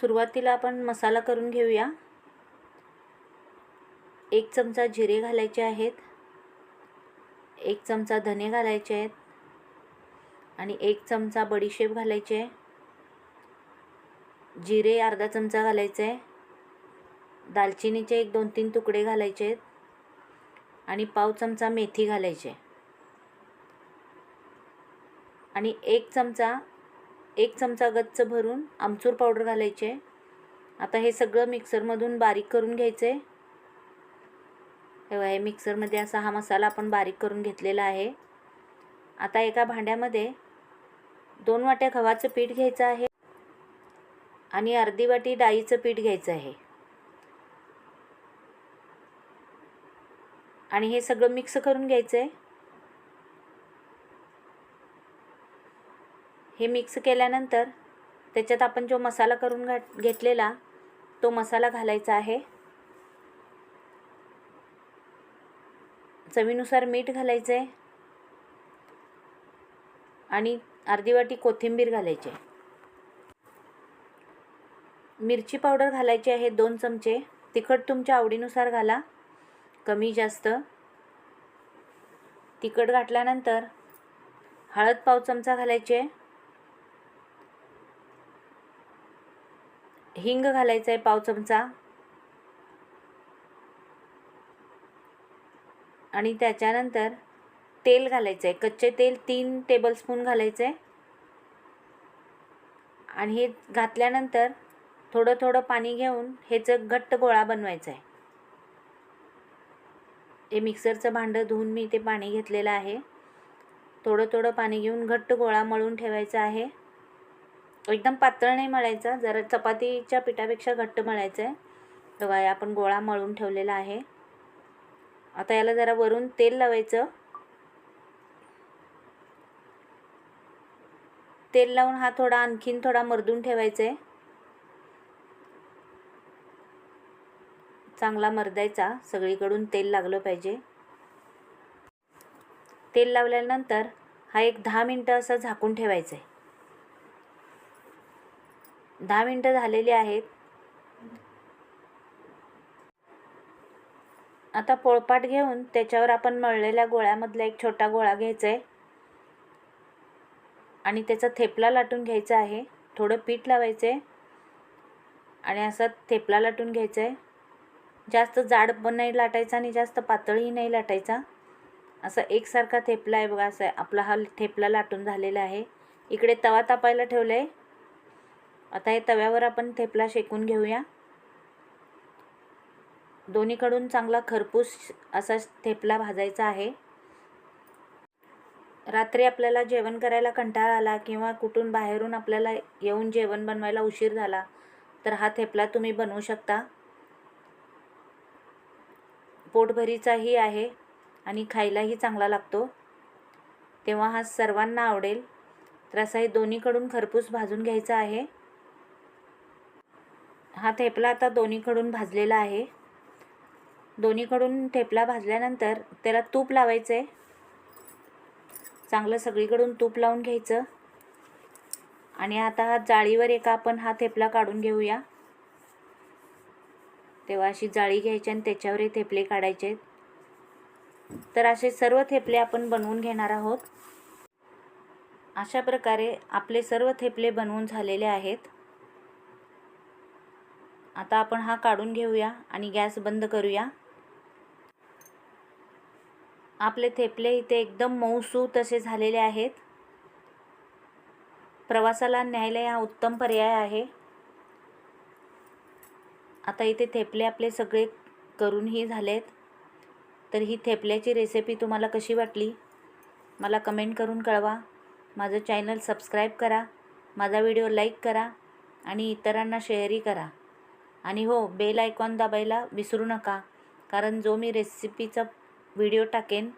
सुरुवातीला आपण मसाला करून घेऊया. एक चमचा जिरे घालायचे आहेत. एक चमचा धने घालायचे आहेत. आणि एक चमचा बडीशेप घालायचे. आहे जिरे अर्धा चमचा घालायचे. आहे दालचिनीचे एक दोन तीन तुकडे घालायचे आहेत. आणि पाव चमचा मेथी घालायचे. आणि एक चमचा एक चमचा गच्च भरून आमचूर पावडर घालायचे. आता हे सगळं मिक्सरमधून बारीक करून घ्यायचं. आहे तेव्हा हे मिक्सरमध्ये असा हा मसाला आपण बारीक करून घेतलेला आहे. आता एका भांड्यामध्ये दोन वाट्या गव्हाचं पीठ घ्यायचं आहे आणि अर्धी वाटी डाळीचं पीठ घ्यायचं आहे. आणि हे सगळं मिक्स करून घ्यायचं आहे हे मिक्स केल्यानंतर त्याच्यात आपण जो मसाला करून घात घेतलेला तो मसाला घालायचा आहे. चवीनुसार मीठ घालायचं आहे आणि अर्धी वाटी कोथिंबीर घालायची. आहे मिरची पावडर घालायची आहे दोन चमचे. तिखट तुमच्या आवडीनुसार घाला. कमी जास्त. तिखट घातल्यानंतर हळद पाव चमचा घालायची. हिंग घालायचं आहे पाव चमचा. आणि त्याच्यानंतर तेल घालायचं आहे कच्चे तेल तीन टेबलस्पून घालायचं आहे आणि हे घातल्यानंतर थोडं थोडं पाणी घेऊन ह्याचं घट्ट गोळा बनवायचा आहे हे मिक्सरचं भांडं धुवून मी ते पाणी घेतलेलं आहे. थोडं थोडं पाणी घेऊन घट्ट गोळा मळून ठेवायचा आहे. एकदम पातळ नाही मळायचा. जरा चपातीच्या पिठापेक्षा घट्ट मळायचं आहे बघा आपण गोळा मळून ठेवलेला आहे. आता याला जरा वरून तेल लावायचं. तेल लावून हा थोडा आणखीन थोडा मर्दून ठेवायचा आहे चांगला मर्दायचा. सगळीकडून तेल लागलं पाहिजे. तेल लावल्यानंतर हा एक दहा मिनटं असं झाकून ठेवायचं आहे दहा मिनटं झालेली आहेत. आता पोळपाट घेऊन त्याच्यावर आपण मळलेल्या गोळ्यामधला एक छोटा गोळा घ्यायचा आहे आणि त्याचा थेपला लाटून घ्यायचा आहे. थोडं पीठ लावायचं आहे आणि असा थेपला लाटून घ्यायचा आहे जास्त जाड पण नाही लाटायचा आणि जास्त पातळही नाही लाटायचा. असा एकसारखा थेपला आहे बघा असं आपला हा थेपला लाटून झालेला आहे. इकडे तवा तापायला ठेवला आहे आता हे तव्यावर आपण थेपला शेकून घेऊया. दोन्हीकडून चांगला खरपूस असा थेपला भाजायचा आहे. रात्री आपल्याला जेवण करायला कंटाळा आला किंवा कुठून बाहेरून आपल्याला येऊन जेवण बनवायला उशीर झाला तर हा थेपला तुम्ही बनवू शकता. पोटभरीचाही आहे आणि खायलाही चांगला लागतो. तेव्हा हा सर्वांना आवडेल. तर असा हे दोन्हीकडून खरपूस भाजून घ्यायचा आहे. हा थेपला आता दोन्हीकडून भाजलेला आहे. दोन्हीकडून थेपला भाजल्यानंतर त्याला तूप लावायचं आहे चांगलं सगळीकडून तूप लावून घ्यायचं. आणि आता हा जाळीवर एका आपण हा थेपला काढून घेऊया. तेव्हा अशी जाळी घ्यायची आणि त्याच्यावर हे थेपले काढायचे. तर असे सर्व थेपले आपण बनवून घेणार आहोत. अशा प्रकारे आपले सर्व थेपले बनवून झालेले आहेत. आता आपण हा काढून घेऊया आणि गॅस बंद करूया. आपले थेपले इथे एकदम मऊसू असे झालेले आहेत. प्रवासाला न्यायला हा उत्तम पर्याय आहे. आता इथे थेपले आपले सगळे करूनही झालेत. तर ही थेपल्याची रेसिपी तुम्हाला कशी वाटली? मला कमेंट करून कळवा. माझं चॅनल सबस्क्राईब करा. माझा व्हिडिओ लाईक करा आणि इतरांना शेअरही करा. आणि हो बेल आयकॉन दाबायला विसरू नका. कारण जो मी रेसिपीचा व्हिडिओ टाकेन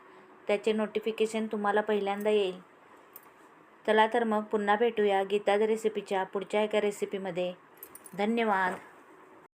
त्याचे नोटिफिकेशन तुम्हाला पहिल्यांदा येईल. चला तर मग पुन्हा भेटूया गीताज रेसिपीच्या पुढच्या एका रेसिपीमध्ये धन्यवाद.